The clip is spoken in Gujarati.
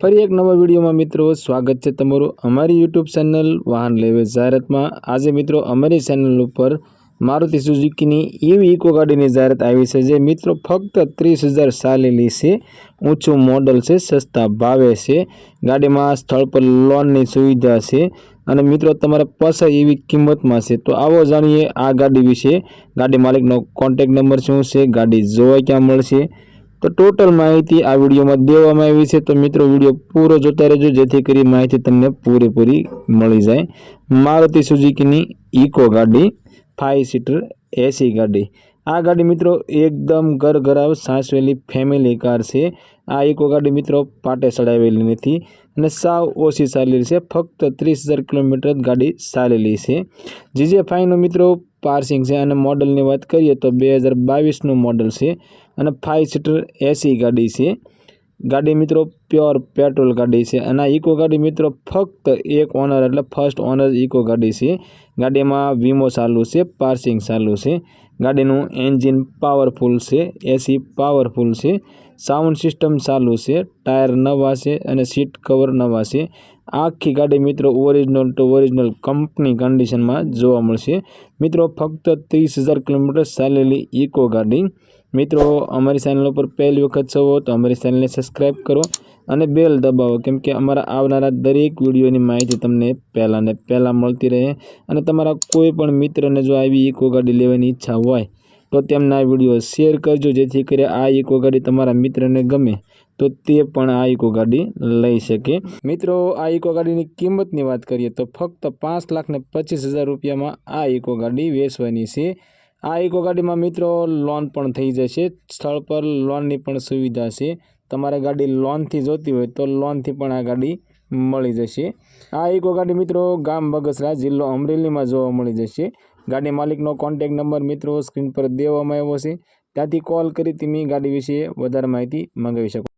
ફરી એક નવા વિડીયોમાં મિત્રો સ્વાગત છે તમારું અમારી યુટ્યુબ ચેનલ વાહન લેવે જાહેરાતમાં. આજે મિત્રો અમારી ચેનલ ઉપર મારુતિ સુઝુકીની એવી ઇકો ગાડીની જાહેરાત આવી છે જે મિત્રો ફક્ત ત્રીસ હજાર ચાલેલી છે. ઊંચું મોડલ છે, સસ્તા ભાવે છે. ગાડીમાં સ્થળ પર લોનની સુવિધા છે અને મિત્રો તમારા પસાય એવી કિંમતમાં છે. તો આવો જાણીએ આ ગાડી વિશે. ગાડી માલિકનો કોન્ટેક નંબર શું છે? ગાડી જોવા ક્યાં મળશે? તો ટોટલ માહિતી આ વિડીયોમાં દેવામાં આવી છે. તો મિત્રો, વીડિયો પૂરો જોતા રહેજો, જેથી કરી માહિતી તમને પૂરેપૂરી મળી જાય. મારુતિ સુઝુકીની ઇકો ગાડી ફાઇવ સીટર એસી ગાડી. આ ગાડી મિત્રો એકદમ ઘર ઘરાવ સાસવેલી ફેમિલી કાર છે. આ ઇકો ગાડી મિત્રો પાટે ચડાવેલી નથી અને સાવ ઓછી ચાલેલી છે. ફક્ત ત્રીસ હજાર કિલોમીટર ગાડી ચાલેલી છે. જીજે ફાઈનો મિત્રો પાર્સિંગ છે અને મોડલની વાત કરીએ તો બે હજાર બાવીસનું મોડલ છે અને ફાઇવ સીટર એસી ગાડી છે. ગાડી મિત્રો પ્યોર પેટ્રોલ ગાડી છે. અને ઇકો ગાડી મિત્રો ફક્ત એક ઓનર એટલે ફર્સ્ટ ઓનર ઇકો ગાડી છે. ગાડીમાં વીમો ચાલુ છે પાર્સિંગ ચાલુ છે. ગાડીનું એન્જિન પાવરફુલ છે એસી પાવરફુલ છે. સાઉન્ડ સિસ્ટમ ચાલુ છે ટાયર નવા છે અને સીટ કવર નવા છે. આખી ગાડી મિત્રો ઓરિજિનલ ટુ ઓરિજિનલ કંપની કન્ડિશનમાં જોવા મળશે. મિત્રો ફક્ત ત્રીસ હજાર કિલોમીટર ચાલેલી ઇકો ગાડી. મિત્રો અમારી ચેનલ ઉપર પહેલી વખત છો તો અમારી ચેનલને સબસ્ક્રાઈબ કરો. અને બેલ દબાવો, કેમ કે અમારા આવનારા દરેક વિડીયોની માહિતી તમને પહેલાં ને પહેલાં મળતી રહે અને તમારા કોઈ પણ મિત્રને જો આવી ઇકો ગાડી લેવાની ઈચ્છા હોય, તો તેમના વીડિયો શેર કરજો, જેથી કરી આ ઇકો ગાડી તમારા મિત્રને ગમે, તો તે પણ આ ઇકો ગાડી લઈ શકે. મિત્રો, આ ઇકો ગાડીની કિંમતની વાત કરીએ, તો ફક્ત પાંચ લાખ ને પચીસ હજાર રૂપિયામાં આ ઇકો ગાડી વેચવાની છે. આ ઇકો ગાડીમાં મિત્રો, લોન પણ થઈ જશે, સ્થળ પર લોનની પણ સુવિધા છે. તમારે ગાડી લોનથી જોતી હોય તો લોનથી પણ આ ગાડી મળી જશે. આ ઇકો ગાડી મિત્રો ગામ બગસરા જિલ્લો અમરેલીમાં જોવા મળી જશે. ગાડી માલિકનો કોન્ટેક નંબર મિત્રો સ્ક્રીન પર દેવામાં આવ્યો છે. ત્યાંથી કોલ કરી તમે ગાડી વિશે વધારે માહિતી મંગાવી શકો